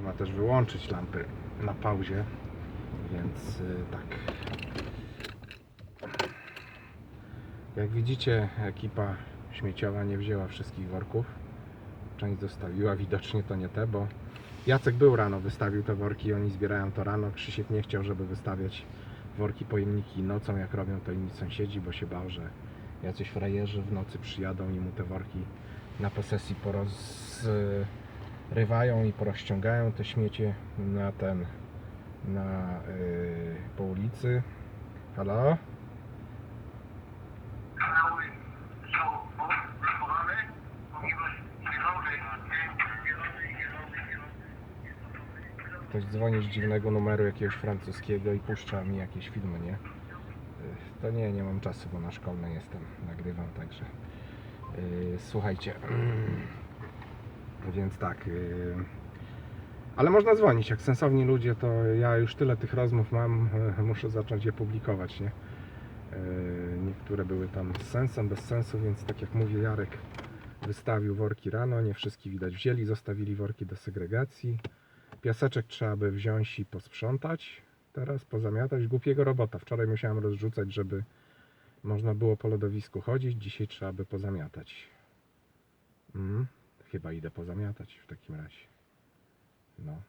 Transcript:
Można też wyłączyć lampy na pauzie, więc y, tak. Jak widzicie, ekipa śmieciowa nie wzięła wszystkich worków. Część zostawiła, widocznie to nie te, bo Jacek był rano, wystawił te worki, oni zbierają to rano. Krzysiek nie chciał, żeby wystawiać worki, pojemniki nocą, jak robią to inni sąsiedzi, bo się bał, że jacyś frajerzy w nocy przyjadą i mu te worki na posesji porozrywają i porozciągają te śmiecie na ten, na yy, po ulicy. Halo? Ktoś dzwoni z dziwnego numeru jakiegoś francuskiego i puszcza mi jakieś filmy, nie? Yy, To nie, nie mam czasu, bo na szkolnej jestem, nagrywam, także yy, słuchajcie. Więc tak. Yy, ale można dzwonić, jak sensowni ludzie, to ja już tyle tych rozmów mam, muszę zacząć je publikować, nie? Yy, Niektóre były tam z sensem, bez sensu, więc tak jak mówił Jarek, wystawił worki rano, nie wszystkie widać wzięli, zostawili worki do segregacji. Piaseczek trzeba by wziąć i posprzątać. Teraz pozamiatać. Głupiego robota. Wczoraj musiałem rozrzucać, żeby można było po lodowisku chodzić. Dzisiaj trzeba by pozamiatać. Chyba idę pozamiatać w takim razie. No.